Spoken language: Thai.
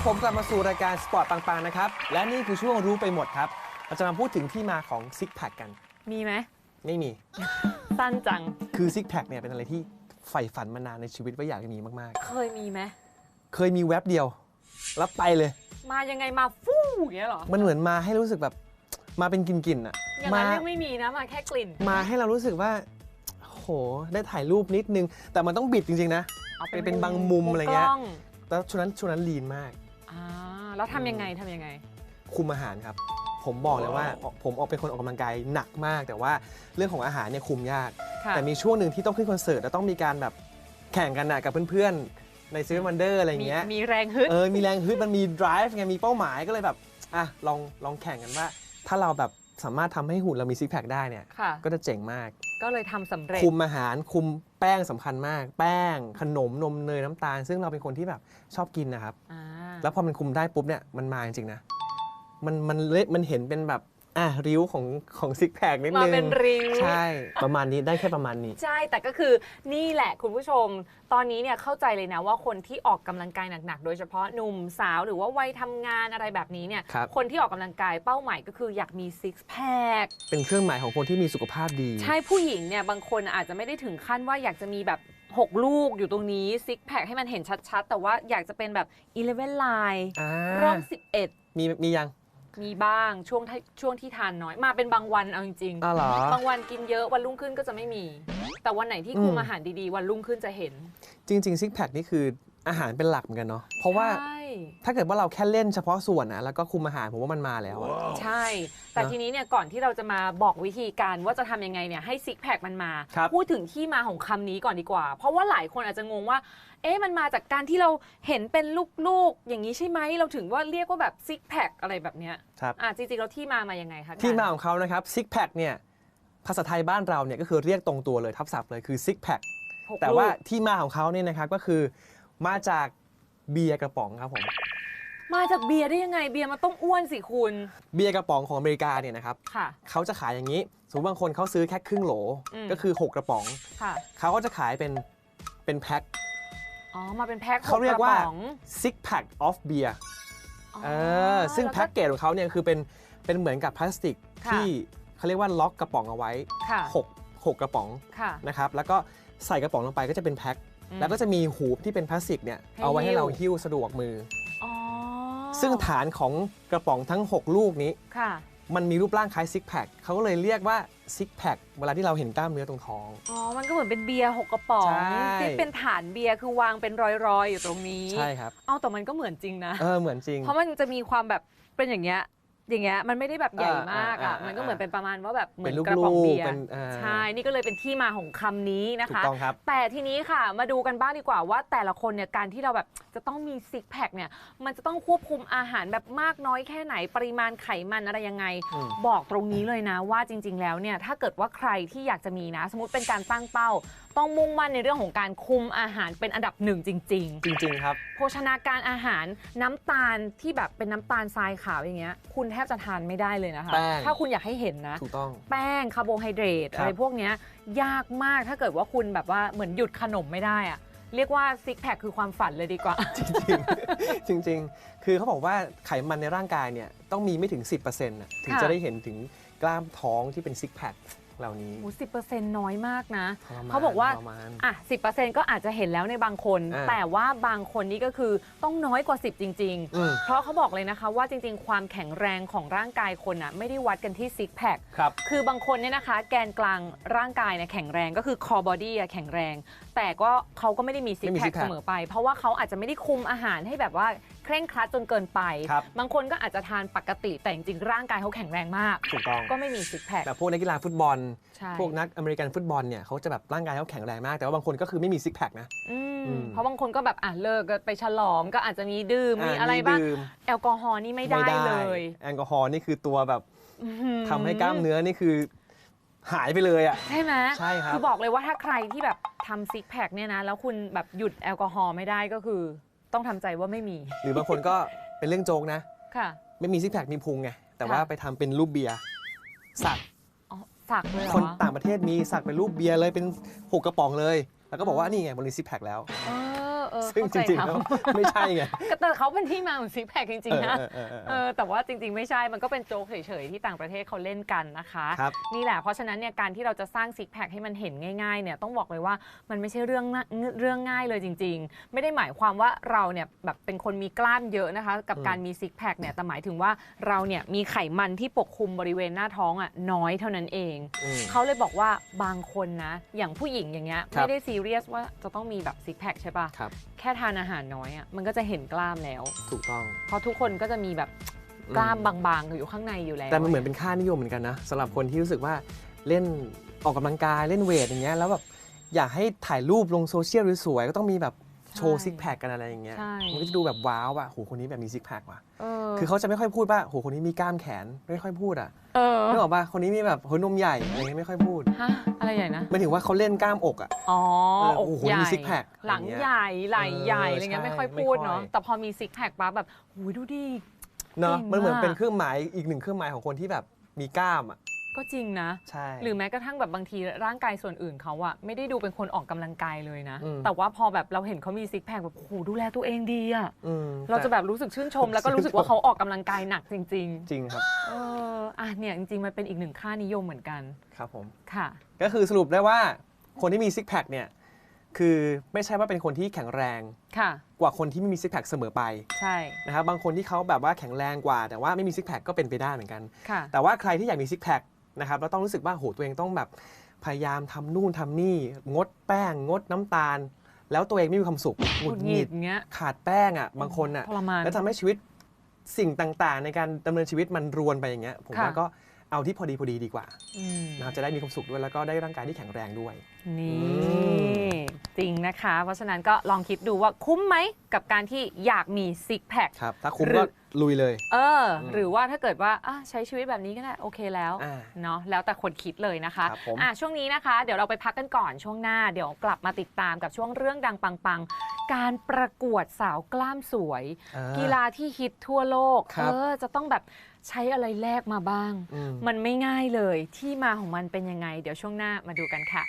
ครับผมกลับมาสู่รายการสปอร์ตปังๆนะครับ และนี่คือช่วงรู้ไปหมดครับ เราจะมาพูดถึงที่มาของซิกแพคกัน มีไหม ไม่มี สั้นจัง คือซิกแพคเนี่ยเป็นอะไรที่ใฝ่ฝันมานานในชีวิตว่าอยากจะมีมากเคยมีไหม ๆ เคยมีแว็บเดียว แล้วไปเลย มายังไงมาฟู่อย่างเงี้ยเหรอ มันเหมือนมาให้รู้สึกแบบ มาเป็นกลิ่นๆอะ อย่างมานั้นเรียกไม่มีนะ มาแค่กลิ่น มาให้เรารู้สึกว่า โห ได้ถ่ายรูปนิดนึง แต่มันต้องบิดจริง ๆ นะ เอาเป็นเป็นบางมุมอะไรเงี้ย กล้อง แล้วช่วงนั้นช่วงนั้นลีนมาก อ่าแล้วทำยังไงทำยังไง คุมอาหารครับ ผมบอกเลยว่าผมออกเป็นคนออกกำลังกายหนักมาก แต่ว่าเรื่องของอาหารเนี่ยคุมยาก ค่ะแต่มีช่วงหนึ่งที่ต้องขึ้นคอนเสิร์ตแล้วต้องมีการแบบแข่งกันนะกับเพื่อนๆ ในซีรีส์วันเดอร์อะไรมีเงี้ย มีแรงฮึด เออ มีแรงฮึด มันมี drive ไง มีเป้าหมายก็เลยแบบ อะ ลอง ลองแข่งกันว่า ถ้าเราแบบสามารถทำให้หุ่นเรามีซิกแพคได้เนี่ย ค่ะ ก็จะเจ๋งมาก ก็เลยทำสำเร็จ คุมอาหาร คุมแป้งสำคัญมาก แป้ง ขนม นมเนย น้ำตาล ซึ่งเราเป็นคนที่แบบชอบกินนะครับ อ่า แล้วพอมันคุมได้ปุ๊บเนี่ยมันมาจริงๆนะ มันมันเละมันเห็นเป็นแบบอะริ้วของของซิกแพคนิดมานึงเป็นริ้ว ใช่ ประมาณนี้ได้แค่ประมาณนี้ ใช่ แต่ก็คือนี่แหละคุณผู้ชม ตอนนี้เนี่ยเข้าใจเลยนะว่าคนที่ออกกำลังกายหนักๆ โดยเฉพาะหนุ่มสาวหรือว่าวัยทำงานอะไรแบบนี้เนี่ยครับคนที่ออกกำลังกายเป้าหมายก็คืออยากมีซิกแพคเป็นเครื่องหมายของคนที่มีสุขภาพดี ใช่ผู้หญิงเนี่ยบางคนอาจจะไม่ได้ถึงขั้นว่าอยากจะมีแบบ 6 ลูกอยู่ตรงนี้ซิกแพคให้มันเห็นชัดๆ แต่ว่าอยากจะเป็นแบบ 11 line อ่าร่อง 11 มีมียัง มีบ้างช่วงที่ช่วงที่ทานน้อย มาเป็นบางวันเอาจริงอ้าวเหรอๆบางวันกินเยอะวันรุ่งขึ้นก็จะไม่มี แต่วันไหนที่คุมอืม อาหารดีๆ วันรุ่งขึ้นจะเห็น จริงๆซิกแพคนี่คืออาหารเป็นหลักเหมือนกันเนาะเพราะว่าใช่ ถ้าเกิดว่าเราแค่เล่นเฉพาะส่วนนะแล้วก็คุมอาหารผมว่ามันมาแล้วอะ ใช่ แต่นะทีนี้เนี่ยก่อนที่เราจะมาบอกวิธีการว่าจะทำยังไงเนี่ยให้ซิกแพคมันมา ครับ พูดถึงที่มาของคำนี้ก่อนดีกว่า เพราะว่าหลายคนอาจจะงงว่า เอ๊ะมันมาจากการที่เราเห็นเป็นลูกๆ อย่างนี้ใช่ไหมเราถึงว่าเรียกว่าแบบซิกแพคอะไรแบบเนี้ยครับ อะจริงๆเราที่มามายังไงคะที่มาการของเขานะครับซิกแพคเนี่ยภาษาไทยบ้านเราเนี่ยก็คือเรียกตรงตัวเลยทับศัพท์เลยคือซิกแพคหกแต่ว่าลูกที่มาของเขาเนี่ยนะครับก็คือมาจาก เบียร์กระป๋องครับผม มาจากเบียร์ได้ยังไงเบียร์มันต้องอ้วนสิคุณ เบียร์กระป๋องของอเมริกาเนี่ยนะครับค่ะ เขาจะขายอย่างนี้ สมมติบางคนเขาซื้อแค่ครึ่งโหล อืม ก็คือ 6 กระป๋อง ค่ะ เขาก็จะขายเป็นเป็นแพ็ค อ๋อ มาเป็นแพ็คเขาเรียกว่าหะป๋อง six pack of beer เออซึ่งล้วแพ็กเกจของเขาเนี่ยคือเป็นเป็นเหมือนกับพลาสติกค่ะ ที่เขาเรียกว่าล็อกกระป๋องเอาไว้ค่ะ6 6กระป๋องค่ะ นะครับ แล้วก็ใส่กระป๋องลงไปก็จะเป็นแพ็คอืม แล้วก็จะมีหูที่เป็นพลาสติกเนี่ยให้เอาไว้ให้หิ้ว เราหิ้วสะดวกมืออ๋ออซึ่งฐานของกระป๋องทั้ง 6 ลูกนี้ ค่ะ มันมีรูปร่างคล้ายซิกแพคเขาก็เลยเรียกว่าซิกแพคเวลาที่เราเห็นกล้ามเนื้อตรงท้อง อ๋อ มันก็เหมือนเป็นเบียร์หกกระป๋อง ใช่ ที่เป็นฐานเบียร์คือวางเป็นรอยๆ อยู่ตรงนี้ ใช่ครับ เอาแต่มันก็เหมือนจริงนะ เออเหมือนจริง เพราะมันจะมีความแบบเป็นอย่างเงี้ย อย่างเงี้ยมันไม่ได้แบบใหญ่มากอะอ่าอ่าอ่ามัมันก็เหมือนเป็นประมาณว่าแบบเหมืเป็อนนลูกกระป๋องเบียๆร์เป็นอ่าใช่นี่ก็เลยเป็นที่มาของคำนี้นะถูกคะต้องครับแต่ทีนี้ค่ะมาดูกันบ้างดีกว่าว่าแต่ละคนเนี่ยการที่เราแบบจะต้องมีซิกแพคเนี่ยมันจะต้องควบคุมอาหารแบบมากน้อยแค่ไหนปริมาณไขมันอะไรยังไงอืมบอกตรงนี้เลยนะว่าจริง ๆ แล้วเนี่ยถ้าเกิดว่าใครที่อยากจะมีนะ สมมติเป็นการตั้งเป้า ต้องมุ่งมั่นในเรื่องของการคุมอาหารเป็นอันดับหนึ่งจริงจริง ๆ ครับๆโภชนาการอาหารน้ำตาลที่แบบเป็นน้ำตาลทรายขาวอย่างเงี้ยคุณแทบจะทานไม่ได้เลยนะคะ แป้ง ถ้าคุณอยากให้เห็นนะ ถูกต้อง แป้งคาร์โบไฮเดรตครับ อะไรพวกเนี้ยยากมากถ้าเกิดว่าคุณแบบว่าเหมือนหยุดขนมไม่ได้อะเรียกว่าซิกแพคคือความฝันเลยดีกว่า จริง ๆ จริง ๆ คือเขาบอกว่าไขมันในร่างกายเนี่ยต้องมีไม่ถึง 10%น่ะถึงค่ะ จะได้เห็นถึงกล้ามท้องที่เป็นซิกแพค เหล่านี้โอ้สิบเปอร์เซ็นต์น้อยมากนะ ทรมนเขาบอกว่าทรมนอะสิก็อาจจะเห็นแล้วในบางคน อ่าแต่ว่าบางคนนี่ก็คือต้องน้อยกว่า 10 จริง อืม ๆ เพราะเขาบอกเลยนะคะว่าจริง ๆ ความแข็งแรงของร่างกายคนอะไม่ได้วัดกันที่ซิกแพค ครับ คือบางคนเนี่ยนะคะแกนกลางร่างกายเนี่ยแข็งแรงก็คือคอบอดี้แข็งแรง แต่ก็เขาก็ไม่ได้มีซิกไม่มีแพ six ค pack เสมอไป เพราะว่าเขาอาจจะไม่ได้คุมอาหารให้แบบว่า เคร่งครัดจนเกินไป ครับบางคนก็อาจจะทานปกติแต่จริงๆร่างกายเขาแข็งแรงมาก ถูกต้อง ก็ไม่มีซิกแพคแต่พวกนักกีฬาฟุตบอล ใช่พวกนักอเมริกันฟุตบอลเนี่ยเขาจะแบบร่างกายเขาแข็งแรงมาก แต่ว่าบางคนก็คือไม่มีซิกแพคนะ อืมอืม เพราะบางคนก็แบบอะเลิกก็ไปฉลองก็อาจจะมีดื่มมีอะไรบ้าง ดื่มแอลกอฮอล์นี่ไม่ได้เลยแอลกอฮอล์นี่คือตัวแบบอื้อหือทำให้กล้ามเนื้อนี่คือ หายไปเลยอะ ใช่ไหมใช่ครับ คือบอกเลยว่าถ้าใครที่แบบทำซิกแพคเนี่ยนะ แล้วคุณแบบหยุดแอลกอฮอล์ไม่ได้ก็คือ ต้องทำใจว่าไม่มี หรือบางคนก็เป็นเรื่องโจ๊กนะ ค่ะ ไม่มีซิกแพคมีพุงไง แต่ค่ะว่าไปทำเป็นรูปเบียร์สักอ๋อสักเลยเหรอคนต่างประเทศมีสักเป็นรูปเบียร์เลยเป็นหกกระป๋องเลย แล้วก็บอกว่านี่ไงบริซิกแพคแล้ว เออเออ ซึ่งเข้าจใจริงๆเขาแล้วไม่ใช่ไงแต่เขาเป็นที่มาของซิกแพคจริงๆนะเออเออเออเอเอออแต่ว่าจริงๆไม่ใช่มันก็เป็นโจ๊กเฉยๆที่ต่างประเทศเขาเล่นกันนะคะครับนี่แหละเพราะฉะนั้นเนี่ยการที่เราจะสร้างซิกแพคให้มันเห็นง่ายๆเนี่ยต้องบอกเลยว่ามันไม่ใช่เรื่องน่าเรื่องง่ายเลยจริง ๆ ไม่ได้หมายความว่าเราเนี่ยแบบเป็นคนมีกล้ามเยอะนะคะ กับอืมการมีซิกแพคเนี่ยแต่หมายถึงว่าเราเนี่ยมีไขมันที่ปกคลุมบริเวณหน้าท้องอะน้อยเท่านั้นเองอืมเขาเลยบอกว่าบางคนนะ อย่างผู้หญิงอย่างเงี้ยครับไม่ได้ซีเรียสว่าจะต้องมีแบบซิกแพคใช่ปะครับ แค่ทานอาหารน้อยอะมันก็จะเห็นกล้ามแล้ว ถูกต้อง เพราะทุกคนก็จะมีแบบกล้ามบางๆ อยู่ข้างในอยู่แล้ว แต่มันเหมือนเป็นค่านิยมเหมือนกันนะสำหรับคนที่รู้สึกว่าเล่นออกกำลังกายเล่นเวทอย่างเงี้ยแล้วแบบอยากให้ถ่ายรูปลงโซเชียลสวยๆก็ต้องมีแบบ โชว์ซิกแพคกันอะไรอย่างเงี้ยใช่ มันก็จะดูแบบว้าวอะโหคนนี้แบบมีซิกแพคว่ะ เออคือเขาจะไม่ค่อยพูดว่าโหคนนี้มีกล้ามแขนไม่ค่อยพูดอะเออนึกออกป่ะคนนี้มีแบบหัวนมใหญ่อะไรเงี้ยไม่ค่อยพูดฮะอะไรใหญ่นะหมายถึงว่าเขาเล่นกล้ามอกอะ อ๋อเอออกโอ้โหใหญ่ มี six pack หลังอย่างเงี้ยใหญ่ไหล่ใหญ่เออออะไรเงี้ยใช่ไม่ค่อยไม่พูดค่อยเนาะแต่พอมีซิกแพคปั๊บแบบหูยดูดิ เนาะเก่งมันเหมือนมาก เป็นเครื่องหมายอีกหนึ่งเครื่องหมายของคนที่แบบมีกล้ามอะ ก็จริงนะ ใช่ หรือแม้กระทั่งแบบบางทีร่างกายส่วนอื่นเขาอะไม่ได้ดูเป็นคนออกกำลังกายเลยนะ อืม แต่ว่าพอแบบเราเห็นเขามีซิกแพคแบบโอ้โหดูแลตัวเองดีอะอืมเราจะต่แบบรู้สึกชื่นชม แล้วก็รู้สึกว่าเขาออกกำลังกายหนักจริง จริงครับ ๆ เอออะเนี่ยจริงๆมันเป็นอีกหนึ่งค่านิยมเหมือนกันครับผม ค่ะ ก็คือสรุปได้ว่าคนที่มีซิกแพคเนี่ย คือไม่ใช่ว่าเป็นคนที่แข็งแรงค่ะ กว่าคนที่ไม่มีซิกแพคเสมอไปใช่นะครับบางคนที่เขาแบบว่าแข็งแรงกว่า แต่ว่าไม่มีซิกแพคก็เป็นไปได้เหมือนกัน ค่ะ แต่ว่าใครที่อยากมีซิกแพค นะครับแล้วต้องรู้สึกว่าโหตัวเองต้องแบบพยายามทำนู่นทำนี่ งดแป้ง งดน้ำตาล แล้วตัวเองไม่มีความสุขหหงุงุดดหหงิงิดดเงี้ยขาดแป้งอะบางคนอะทรมานแล้วทำให้ชีวิตสิ่งต่างๆ ในการดำเนินชีวิตมันรวนไปอย่างเงี้ยผมค่ะว่าก็ เอาที่พอดีพอดีดีกว่าอืมนะครับจะได้มีความสุขด้วยแล้วก็ได้ร่างกายที่แข็งแรงด้วย นี่มจริงนะคะ เพราะฉะนั้นก็ลองคิดดูว่าคุ้มไหมกับการที่อยากมีซิกแพคครับถ้าคุ้มหรืก็อลุยเลย เอออืมหรือว่าถ้าเกิดว่าอะใช้ชีวิตแบบนี้ก็ได้โอเคแล้วอ่าเนาะแล้วแต่คนคิดเลยนะคะครับผมอะช่วงนี้นะคะ เดี๋ยวเราไปพักกันก่อนช่วงหน้า เดี๋ยวกลับมาติดตามกับช่วงเรื่องดังปังๆ การประกวดสาวกล้ามสวยอ่กีฬาที่ฮิตทั่วโลก ครับเออจะต้องแบบใช้อะไรแลกมาบ้าง อืม มันไม่ง่ายเลยที่มาของมันเป็นยังไง เดี๋ยวช่วงหน้ามาดูกันค่ะ